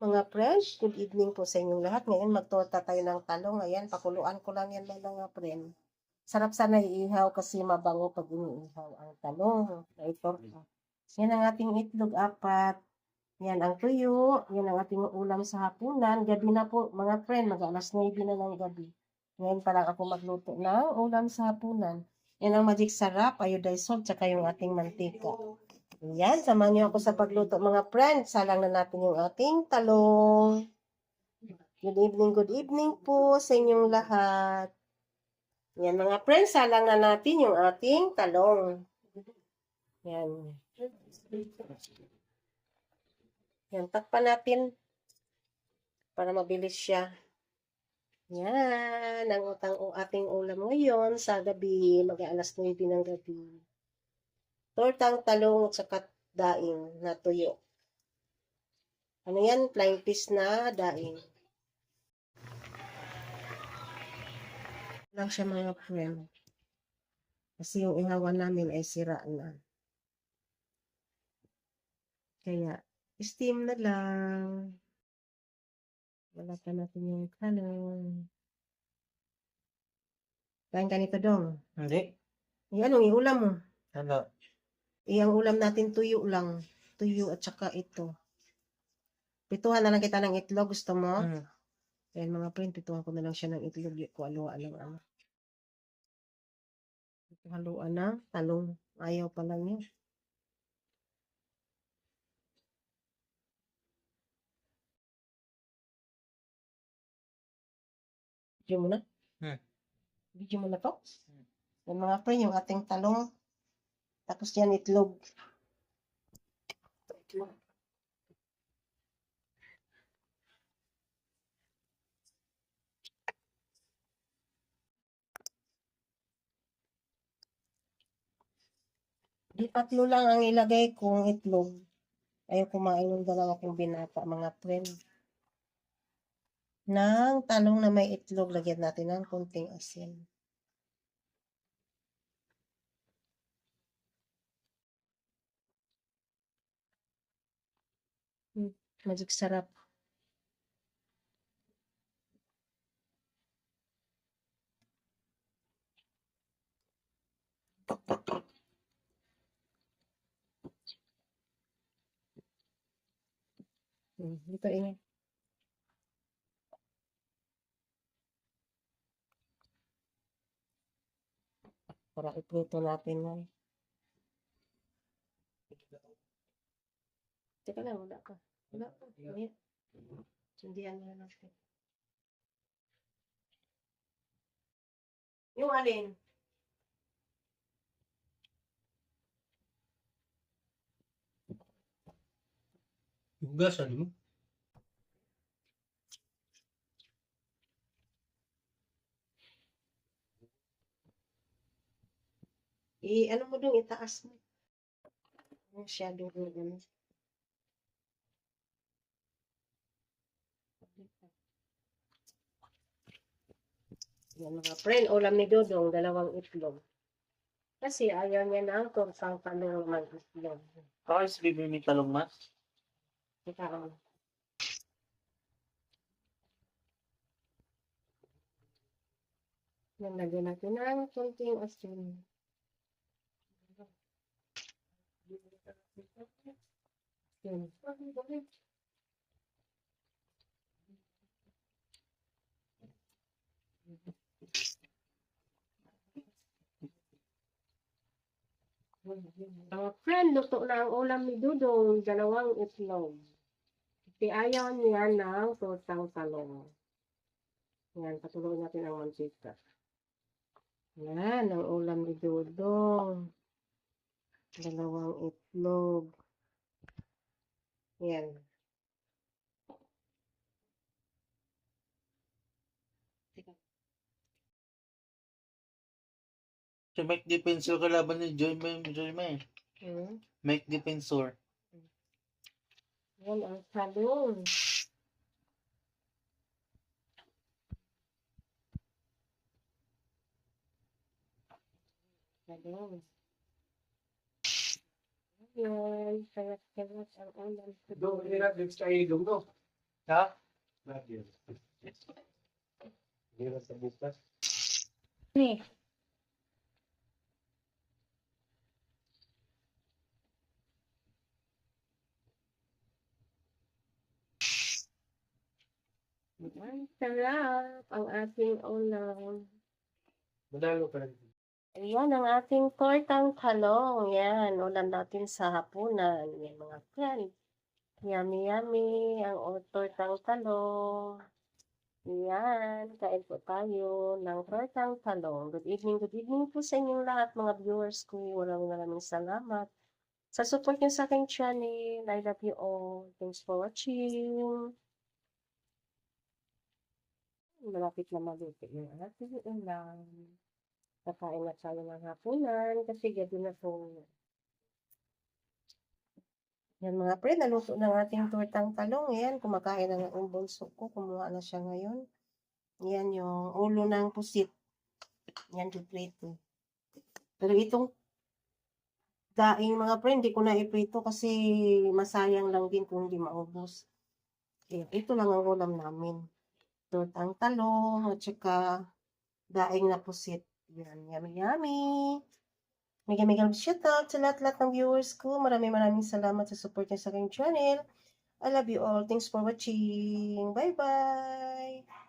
Mga friends, good evening po sa inyong lahat. Ngayon magtorta tayo ng talong. Ayan, pakuluan ko lang yan mga friend. Sarap sana iihaw kasi mabango pag iniihaw ang talong. Torta. Yan ang ating itlog, apat. Yan ang tuyo. Yan ang ating ulam sa hapunan. Gabi na po, mga friend. Mag alas 9 na ng gabi. Ngayon pa lang ako magluto ng ulam sa hapunan. Yan ang magic sarap, iodized salt, tsaka yung ating mantika. Yan, samahan niyo ako sa pagluto mga friends. Salang na natin yung ating talong. Good evening, good evening po sa inyong lahat. Yan mga friends, salang na natin yung ating talong. Yan. Yan, takpan natin para mabilis siya. Yan, ang utang o ating ulam ngayon sa gabi, mag-aalas 9 ng gabi tortang talong at saka daing na tuyo. Ano yan? Flying fish na daing. Lang siya mga friend. Kasi yung ihawan namin ay sira na. Kaya, steam na lang. Wala pa natin yung talong. Kain ka nito dong. Hindi. Yan, anong iulam mo? Ano? Eh, ang ulam natin tuyo lang. Tuyo at saka ito. Pituhan na lang kita ng itlog. Gusto mo? Hmm. Ayan mga friend, pituhan ko na lang siya ng itlog. Di ko aluan ng ano. Haluan na. Talong. Ayaw pa lang yun. Video mo na? Hmm. Video mo na to? Hmm. Yan mga friend, yung ating talong. Tapos yan itlog. Di tatlo lang ang ilagay kong itlog. Ayaw kumain ng dalawa kong binata, mga friend. Nang talong na may itlog, lagyan natin ng konting asin. Hmm, magic sarap. Hmm, dito ingay. Para ipluto natin. Teka lang, wala ka. Wala pa. Wala. Sundian na natin. Yung alin? Hugas, ano mo? I, ano mo dong, itaas mo. Masyado na gano'n. Yan mga friend, ulam ni Dodong, dalawang itlog. Kasi ayaw niya ng tortang talong ng itlog. Ako is bibili talong mas. Teka, oh. Yan, lagyan natin ng konting asin. Yan. Mga friend, luto na ang ulam ni Dudong, dalawang itlog. Kasi ayaw niya ng tortang talong. Yan, patuloy natin ang mantika. Yan, ang ulam ni Dudong. Dalawang itlog. Yan. Si Mike Defensor kalaban ni Joy May. Joy May. Hmm. Mike Defensor. Yan ang talong. Talong. Yan, kaya kaya ang ulam. Dong, hirap next tayo dong do. Ha? Hindi sa bukas. Ni. Sarap ang ating ulam. Madalo pa rin. Ayan ang ating tortang talong. Yan, ulam natin sa hapunan. Yan mga friend. Yummy, yummy. Ang tortang talong. Yan, kain po tayo ng tortang talong. Good evening, good evening po sa inyong lahat mga viewers ko. Maraming maraming salamat sa support niyo sa aking channel. I love you all. Thanks for watching. Malapit na maluto yung ating ulam. Kakain na tayo ng hapunan kasi gabi na po. Yan mga pre, naluto ng ating tortang talong. Yan, kumakain na ng umbonso ko. Kumuha na siya ngayon. Yan yung ulo ng pusit. Yan, duplete. Pero itong daing mga pre, hindi ko na iprito kasi masayang lang din kung hindi maubos. Eh, ito lang ang ulam namin. Tortang talong at saka daing na pusit. Yan, yummy, yummy. Mega mega love shoutout sa lahat-lahat ng viewers ko. Maraming maraming salamat sa support niyo sa aking channel. I love you all. Thanks for watching. Bye-bye.